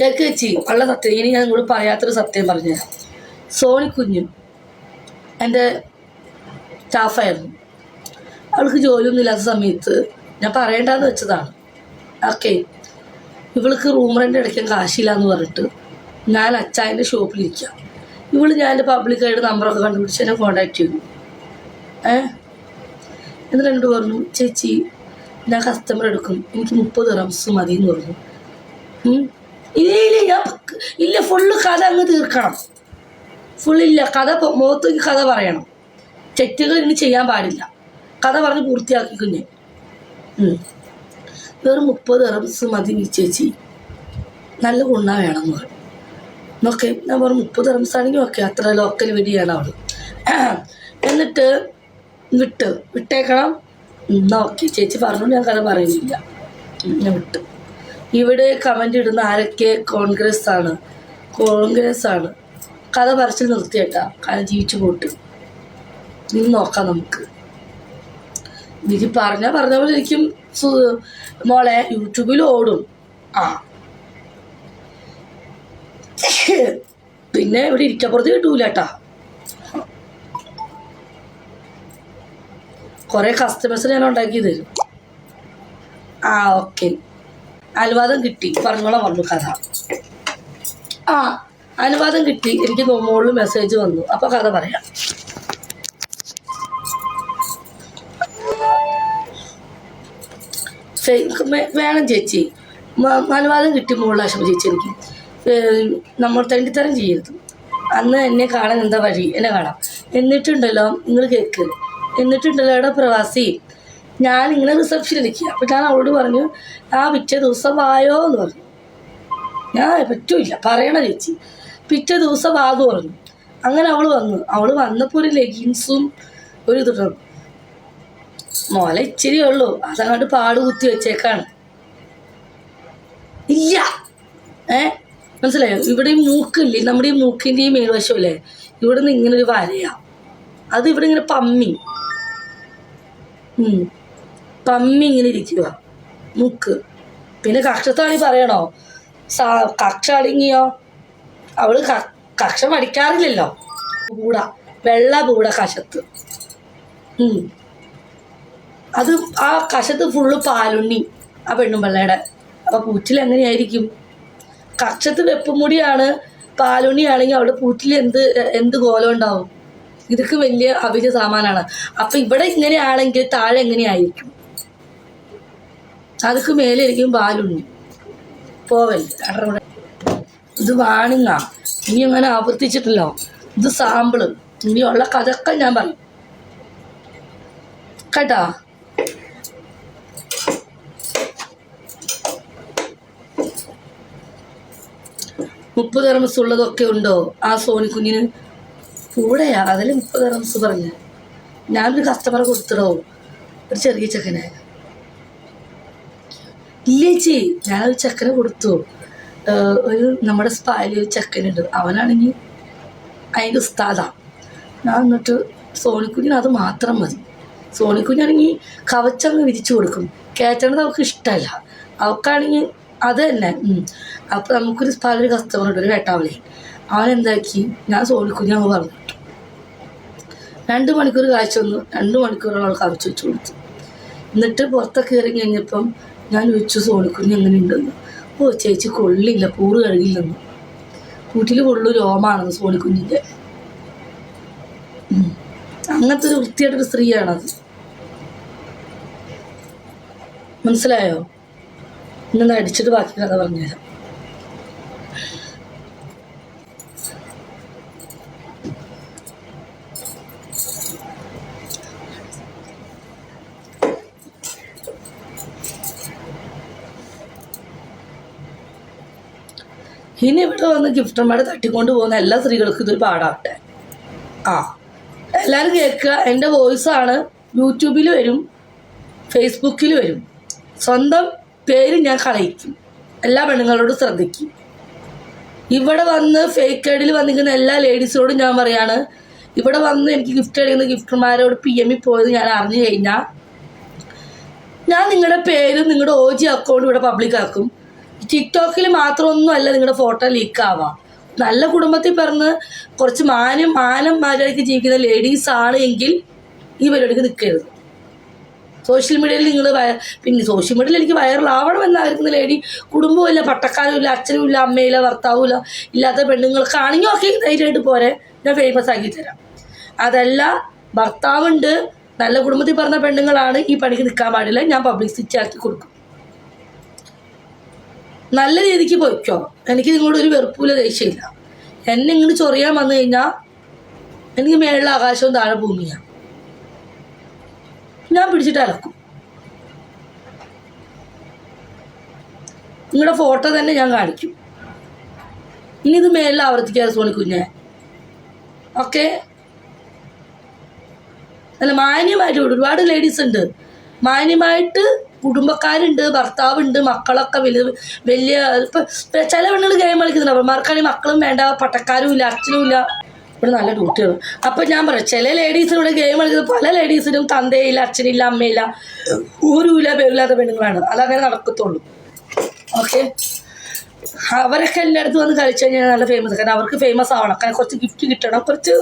Cake വെച്ചി ഉള്ള സത്യം. ഇനി ഞാൻ കൂടെ പറയാത്തൊരു സത്യം പറഞ്ഞുതരാം. സോണി കുഞ്ഞു എന്റെ സ്റ്റാഫായിരുന്നു. അവൾക്ക് ജോലിയൊന്നും ഇല്ലാത്ത സമയത്ത് ഞാൻ പറയേണ്ടെന്ന് വെച്ചതാണ്. ഓക്കെ ഇവൾക്ക് റൂം റെന്റ് അടയ്ക്കാൻ കാശില്ല എന്ന് പറഞ്ഞിട്ട് ഞാൻ അച്ചായന്റെ ഷോപ്പിലിരിക്കാം. ഇവൾ ഞാൻ എന്റെ പബ്ലിക്കായിട്ട് നമ്പറൊക്കെ കണ്ടുപിടിച്ച് എന്നെ കോണ്ടാക്ട് ചെയ്തു. ഏ? എന്നിട്ട് എന്നോട് പറഞ്ഞു ചേച്ചി ഞാൻ കസ്റ്റമർ എടുക്കും. എനിക്ക് മുപ്പത് റംസ് മതി എന്ന് പറഞ്ഞു. ഇല്ല ഇല്ല ഞാൻ ഇല്ല ഫുള്ള് കഥ അങ്ങ് തീർക്കണം. ഫുള്ളില്ല കഥ മുഖത്തേക്ക് കഥ പറയണം. തെറ്റുകൾ ഇനി ചെയ്യാൻ പാടില്ല. കഥ പറഞ്ഞ് പൂർത്തിയാക്കി കുഞ്ഞ് വേറെ മുപ്പത് അറബ്സ് മതി ചേച്ചി. നല്ല ഗുണ വേണം എന്ന് പറഞ്ഞു നോക്കേ ഞാൻ പറഞ്ഞു മുപ്പത് റംസ് ആണെങ്കിൽ ഓക്കെ അത്ര ലോക്കൽ വെടിയാണ് അവൾ എന്നിട്ട് വിട്ട് വിട്ടേക്കണം. എന്നാ ഓക്കെ ചേച്ചി പറഞ്ഞു ഞാൻ കഥ പറയുന്നില്ല. ഞാൻ വിട്ടു. ഇവിടെ കമന്റ് ഇടുന്ന ആരൊക്കെ കോൺഗ്രസ് ആണ്? കോൺഗ്രസ് ആണ്. കഥ പറച്ചിൽ നിർത്തിയേട്ടാ കഥ ജീവിച്ചു പോട്ട്. ഇന്ന് നോക്കാം നമുക്ക്. വിധി പറഞ്ഞാൽ പറഞ്ഞ പോലെ എനിക്കും മോളെ യൂട്യൂബിൽ ഓടും. ആ. പിന്നെ ഇവിടെ ഇരിക്കപ്പുറത്ത് കിട്ടൂല കൊറേ കുറെ കസ്റ്റമേഴ്സ് ഞാൻ ഉണ്ടാക്കി തരും ആ ഓക്കെ അനുവാദം കിട്ടി. പറഞ്ഞോളാം പറഞ്ഞു കഥ. ആ അനുവാദം കിട്ടി. എനിക്ക് നോമോളിൽ മെസ്സേജ് വന്നു. അപ്പൊ കഥ പറയാം. വേണം ചേച്ചി. അനുവാദം കിട്ടി മുകളിൽ ആശുപ ചേച്ചി എനിക്ക്. നമ്മൾ തെണ്ടിത്തരം ചെയ്യരുത്. അന്ന് എന്നെ കാണാൻ എന്താ വഴി? എന്നെ കാണാം. എന്നിട്ടുണ്ടല്ലോ നിങ്ങൾ കേൾക്ക് എന്നിട്ടുണ്ടല്ലോ എവിടെ പ്രവാസി. ഞാൻ ഇങ്ങനെ റിസപ്ഷനിൽ നിൽക്കുക അപ്പൊ ഞാൻ അവളോട് പറഞ്ഞു ആ പിറ്റേ ദിവസം വായോ എന്ന് പറഞ്ഞു. ഞാൻ പറ്റൂല പറയണ ചേച്ചി. പിറ്റേ ദിവസം വാതു പറഞ്ഞു. അങ്ങനെ അവൾ വന്നു. അവൾ വന്നപ്പോൾ ഒരു ലെഗിൻസും ഒരു ഇതും മോലെ ഇച്ചിരി ഉള്ളൂ. അതങ്ങോട്ട് പാട് കുത്തി വെച്ചേക്കാണ്. ഇല്ല. ഏ? മനസ്സിലായോ? ഇവിടെ ഈ മൂക്കില്ലേ? നമ്മുടെ ഈ മൂക്കിന്റെ ഈ മേൽവശമില്ലേ? ഇവിടെ നിന്ന് ഇങ്ങനെ ഒരു വരയാ. അത് ഇവിടെ ഇങ്ങനെ പമ്മി. പമ്മി ഇങ്ങനെ ഇരിക്കുക. മുക്ക്. പിന്നെ കക്ഷത്താണി പറയണോ? സാ കക്ഷ അടങ്ങിയോ? അവൾ കക്ഷം അടിക്കാറില്ലല്ലോ കൂട വെള്ള കൂട കശത്ത്. അത് ആ കശത്ത് ഫുള്ള് പാലുണ്ണി ആ പെണ്ണും പിള്ളയുടെ അപ്പൊ പൂറ്റിൽ എങ്ങനെയായിരിക്കും? കക്ഷത്ത് വെപ്പുമുടിയാണ് പാലുണ്ണിയാണെങ്കിൽ അവിടെ പൂറ്റിൽ എന്ത് എന്ത് കോലം ഉണ്ടാവും? ഇതൊക്കെ വലിയ അഭിജ സാമാനാണ്. അപ്പൊ ഇവിടെ ഇങ്ങനെയാണെങ്കിൽ താഴെ എങ്ങനെയായിരിക്കും? അതൊക്കെ മേലെ ഇരിക്കും പാലുണ്ണി രണ്ടെണ്ണം ഇത് വാണിങ്ങ. ഇനി അങ്ങനെ ആവർത്തിച്ചിട്ടില്ലോ. ഇത് സാമ്പിൾ. ഇനിയുള്ള കഥക്കെ ഞാൻ പറയും. കേട്ടാ? മുപ്പത് റംസ് ഉള്ളതൊക്കെ ഉണ്ടോ? ആ സോണി സോണിക്കുഞ്ഞിന് കൂടെയാ. അതിൽ മുപ്പത് റംസ് പറഞ്ഞു. ഞാനൊരു കസ്റ്റമർ കൊടുത്തിടോ. ഒരു ചെറിയ ചെക്കനെ. ഇല്ല ഞാൻ ഒരു ചെക്കനെ കൊടുത്തു. ഒരു നമ്മുടെ സ്പായിൽ ഒരു ചെക്കനുണ്ട്. അവനാണെങ്കിൽ അതിന്റെ ഉസ്താദാ. ഞാൻ എന്നിട്ട് സോണിക്കുഞ്ഞിന് അത് മാത്രം മതി. സോണിക്കുഞ്ഞാണെങ്കിൽ കവച്ചങ്ങ് വിരിച്ചു കൊടുക്കും. കയറ്റണത് അവൾക്ക് ഇഷ്ടമല്ല അവൾക്കാണെങ്കിൽ അത് തന്നെ. അപ്പം നമുക്കൊരു സ്പായിൽ ഒരു കസ്റ്റമർ ഉണ്ട് ഒരു വേട്ടാവളി. അവൻ എന്താക്കി? ഞാൻ സോണിക്കുഞ്ഞ് അങ്ങ് പറഞ്ഞു രണ്ട് മണിക്കൂർ കാഴ്ച വന്നു. രണ്ട് മണിക്കൂറോളം അവൾ കവച്ച് വെച്ച് കൊടുത്തു. എന്നിട്ട് പുറത്തൊക്കെ ഇറങ്ങി കഴിഞ്ഞപ്പം ഞാൻ ചോദിച്ചു സോണിക്കുഞ്ഞ് എങ്ങനെയുണ്ടെന്ന്? ഓ ചേച്ചി കൊള്ളില്ല പൂറ് കഴുകില്ലെന്ന്. കൂട്ടിൽ കൊള്ളു രോമാണെന്ന് സോണിക്കുഞ്ഞിന്റെ. ഉം. അങ്ങനത്തെ ഒരു വൃത്തിയായിട്ടൊരു സ്ത്രീയാണത്. മനസ്സിലായോ? ഇന്ന് അടിച്ചിട്ട് ബാക്കി കഥ പറഞ്ഞുതരാം. ഇനി ഇവിടെ വന്ന് ഗിഫ്റ്റർമാരെ തട്ടിക്കൊണ്ട് പോകുന്ന എല്ലാ സ്ത്രീകൾക്കും ഇതൊരു പാടാട്ടെ ആ. എല്ലാവരും കേൾക്കുക. എന്റെ വോയിസാണ് യൂട്യൂബിൽ വരും. ഫേസ്ബുക്കിൽ വരും. സ്വന്തം പേര് ഞാൻ കളയിക്കും. എല്ലാ പെണ്ണുങ്ങളോടും ശ്രദ്ധിക്കും. ഇവിടെ വന്ന് ഫേക്ക് ഐഡിൽ വന്നിരിക്കുന്ന എല്ലാ ലേഡീസിനോടും ഞാൻ പറയാണ് ഇവിടെ വന്ന് എനിക്ക് ഗിഫ്റ്റ് അടിക്കുന്ന ഗിഫ്റ്റർമാരോട് പി എമ്മിൽ പോയത് ഞാൻ അറിഞ്ഞു കഴിഞ്ഞാൽ ഞാൻ നിങ്ങളുടെ പേരും നിങ്ങളുടെ ഓ ജി അക്കൗണ്ടും ഇവിടെ പബ്ലിക് ആക്കും. ടിക്ടോക്കിൽ മാത്രമൊന്നും അല്ല നിങ്ങളുടെ ഫോട്ടോ ലീക്ക് ആവാം. നല്ല കുടുംബത്തിൽ പറഞ്ഞ് കുറച്ച് മാനം മാനം മാരായിട്ട് ജീവിക്കുന്ന ലേഡീസ് ആണ് എങ്കിൽ ഈ പരിപാടിക്ക് നിൽക്കരുത് സോഷ്യൽ മീഡിയയിൽ നിങ്ങൾ പിന്നെ സോഷ്യൽ മീഡിയയിൽ എനിക്ക് വൈറലാവണം എന്നായിരുന്നു ലേഡി കുടുംബമില്ല പട്ടക്കാരും ഇല്ല അച്ഛനും ഇല്ല അമ്മയില്ല ഭർത്താവും ഇല്ല ഇല്ലാത്ത പെണ്ണുങ്ങൾക്കാണെങ്കിൽ ഒക്കെ ധൈര്യമായിട്ട് പോരെ. ഞാൻ ഫേമസ് ആക്കി തരാം. അതല്ല ഭർത്താവുണ്ട് നല്ല കുടുംബത്തിൽ പറഞ്ഞ പെണ്ണുങ്ങളാണ് ഈ പണിക്ക് നിൽക്കാൻ പാടില്ല. ഞാൻ പബ്ലിക് പബ്ലിസിറ്റി ആക്കി കൊടുക്കും. നല്ല രീതിക്ക് പോയിക്കോ. എനിക്ക് നിങ്ങളോട് ഒരു വെറുപ്പില്ല ദേഷ്യമില്ല. എന്നെ ഇങ്ങോട്ട് ചൊറിയാൻ വന്നു കഴിഞ്ഞാൽ എനിക്ക് മേളിലെ ആകാശവും താഴെ ഭൂമിയാണ് ഞാൻ പിടിച്ചിട്ട് അലക്കും. നിങ്ങളുടെ ഫോട്ടോ തന്നെ ഞാൻ കാണിക്കും. ഇനി ഇത് മേലിൽ ആവർത്തിക്കാതെ സോണി കുഞ്ഞെ. ഓക്കെ? അല്ല മാന്യമായിട്ട് ഒരുപാട് ലേഡീസ് ഉണ്ട്. മാന്യമായിട്ട് കുടുംബക്കാരുണ്ട് ഭർത്താവുണ്ട് മക്കളൊക്കെ വലിയ വലിയ ഇപ്പം ചില പെണ്ണുകൾ ഗെയിം കളിക്കുന്നുണ്ട്. അവന്മാർക്കാണെങ്കിൽ മക്കളും വേണ്ട പട്ടക്കാരും ഇല്ല അച്ഛനും ഇല്ല. ഇവിടെ നല്ല ഡ്യൂട്ടിയാണ് അപ്പം ഞാൻ പറയാം ചില ലേഡീസിന് ഇവിടെ ഗെയിം കളിക്കുന്നത് പല ലേഡീസിനും തന്തയില്ല അച്ഛനില്ല അമ്മയില്ല ഊരുമില്ല പേരില്ലാത്ത പെണ്ണുങ്ങളാണ്. അതങ്ങനെ നടക്കത്തുള്ളൂ. ഓക്കെ അവരൊക്കെ അടുത്ത് വന്ന് കളിച്ചു കഴിഞ്ഞാൽ നല്ല ഫേമസ് കാരണം അവർക്ക് ഫേമസ് ആവണം. കാരണം കുറച്ച് ഗിഫ്റ്റ് കിട്ടണം. കുറച്ച്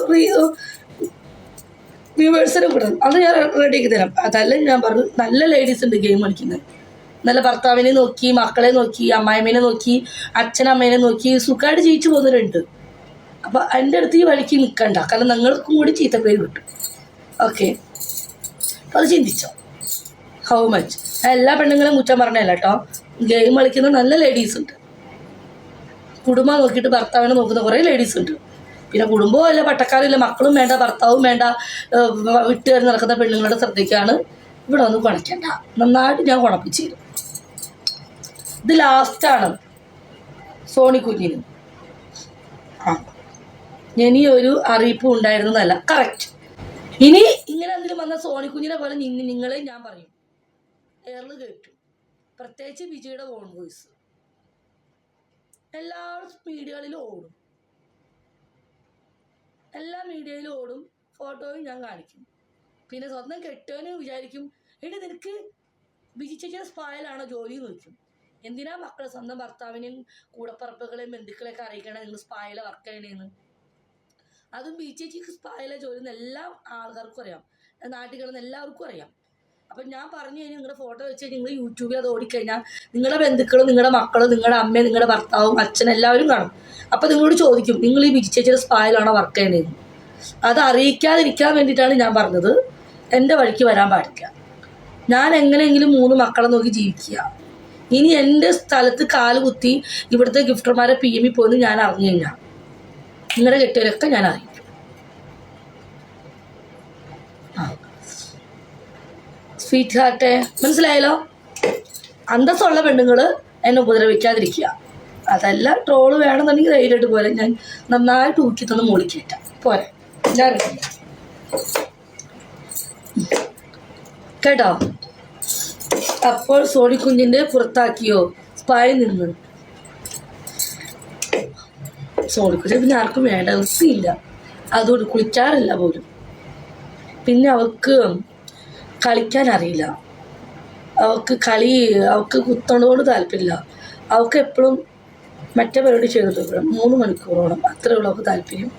വ്യൂവേഴ്സിനും കിട്ടണം അത് ഞാൻ റെഡിയാക്കി തരാം. അതല്ല ഞാൻ പറഞ്ഞു നല്ല ലേഡീസ് ഉണ്ട് ഗെയിം കളിക്കുന്നത്. നല്ല ഭർത്താവിനെ നോക്കി മക്കളെ നോക്കി അമ്മായിമ്മേനെ നോക്കി അച്ഛനമ്മേനെ നോക്കി സുഖമായിട്ട് ജീവിച്ചു പോകുന്നവരുണ്ട്. അപ്പോൾ എന്റെ അടുത്ത് ഈ വഴിക്ക് നിൽക്കണ്ട കാരണം നിങ്ങൾക്കും കൂടി ചീത്തപ്പേര് കിട്ടും. ഓക്കെ അത് ചിന്തിച്ചോ? ഹൗ മച്ച് എല്ലാ പെണ്ണുങ്ങളും കുറ്റം പറഞ്ഞല്ല കേട്ടോ. ഗെയിം കളിക്കുന്ന നല്ല ലേഡീസ് ഉണ്ട്. കുടുംബം നോക്കിയിട്ട് ഭർത്താവിനെ നോക്കുന്ന കുറേ ലേഡീസ് ഉണ്ട്. പിന്നെ കുടുംബവും അല്ല പട്ടക്കാരില്ല മക്കളും വേണ്ട ഭർത്താവും വേണ്ട വിട്ടുകാർ നടക്കുന്ന പെണ്ണുങ്ങളുടെ ശ്രദ്ധയ്ക്കാണ് ഇവിടെ ഒന്നും കുണയ്ക്കണ്ട നന്നായിട്ട് ഞാൻ കുണപ്പിച്ചു തരും ഇത് ലാസ്റ്റാണ് സോണി കുഞ്ഞിന്. ആ. ഇനി ഒരു അറിയിപ്പ് ഉണ്ടായിരുന്നതല്ല. കറക്റ്റ് ഇനി ഇങ്ങനെ എന്തെങ്കിലും വന്ന സോണി കുഞ്ഞിനെ പോലെ നിന്ന് നിങ്ങളെ ഞാൻ പറയും. എയറിൽ കേട്ടു. പ്രത്യേകിച്ച് വിജയുടെ ഓൺ വോയിസ് എല്ലാ സ്പീഡുകളിലും ഓടും. എല്ലാ മീഡിയയിലും ഓടും ഫോട്ടോയും ഞാൻ കാണിക്കും. പിന്നെ സ്വന്തം കെട്ടവന് വിചാരിക്കും എടി നിനക്ക് ബിജി ചേച്ചിയുടെ സ്പായലാണോ ജോലി എന്ന് ചോദിക്കും. എന്തിനാ മക്കളെ സ്വന്തം ഭർത്താവിനെയും കൂടപ്പറപ്പുകളെയും ബന്ധുക്കളെയൊക്കെ അറിയിക്കണം? നിങ്ങൾ സ്പായിലെ വർക്ക് ചെയ്യണേന്ന്. അതും ബി ചേച്ചിക്ക് സ്പായിലെ ജോലി എന്ന് എല്ലാ ആൾക്കാർക്കും അറിയാം. നാട്ടിൽ കിടന്ന് എല്ലാവർക്കും അറിയാം. അപ്പം ഞാൻ പറഞ്ഞു കഴിഞ്ഞാൽ നിങ്ങളുടെ ഫോട്ടോ വെച്ച് നിങ്ങൾ യൂട്യൂബിൽ അത് ഓടിക്കഴിഞ്ഞാൽ നിങ്ങളുടെ ബന്ധുക്കളും നിങ്ങളുടെ മക്കളും നിങ്ങളുടെ അമ്മയും നിങ്ങളുടെ ഭർത്താവും അച്ഛനും എല്ലാവരും കാണും. അപ്പോൾ നിങ്ങളോട് ചോദിക്കും നിങ്ങൾ ഈ ബിജി ചേച്ചിയുടെ സ്പായിലാണോ വർക്ക് ചെയ്യണതെന്ന് അത് അറിയിക്കാതിരിക്കാൻ വേണ്ടിയിട്ടാണ് ഞാൻ പറഞ്ഞത്. എന്റെ വഴിക്ക് വരാൻ പാടില്ല. ഞാൻ എങ്ങനെയെങ്കിലും മൂന്ന് മക്കളെ നോക്കി ജീവിക്കുക. ഇനി എന്റെ സ്ഥലത്ത് കാൽ കുത്തി ഇവിടുത്തെ ഗിഫ്റ്റർമാരെ പി എമ്മിൽ പോയെന്ന് ഞാൻ അറിഞ്ഞു കഴിഞ്ഞാൽ നിങ്ങളുടെ കെട്ടിയവരൊക്കെ ഞാൻ അറിയിക്കും സ്വീറ്റ് ഹാർട്ടെ മനസ്സിലായല്ലോ? അന്തസ്സുള്ള പെണ്ണുങ്ങൾ എന്നെ ഉപദ്രവിക്കാതിരിക്കുക. അതല്ല ട്രോൾ വേണമെന്നുണ്ടെങ്കിൽ ധൈര്യമായിട്ട് പോരെ. ഞാൻ നന്നായിട്ട് ഊക്കി തന്ന് മൂളിക്കേറ്റാം പോരെ. ഞാൻ. കേട്ടോ? അപ്പോൾ സോണി കുഞ്ഞിന്റെ പുറത്താക്കിയോ? സ്പായി നിന്ന്. സോണി കുഞ്ഞ് പിന്നെ ആർക്കും വേണ്ട. വൃത്തിയില്ല അതുകൊണ്ട് കുളിക്കാറില്ല പോലും. പിന്നെ അവൾക്ക് കളിക്കാൻ അറിയില്ല. അവൾക്ക് കളി അവൾക്ക് കുത്തണോട് താല്പര്യമില്ല. അവൾക്ക് എപ്പോഴും മറ്റേ പരിപാടി ചെയ്തിട്ട് മൂന്ന് മണിക്കൂറോളം. അത്രയേ ഉള്ളൂ അവൾക്ക് താല്പര്യം.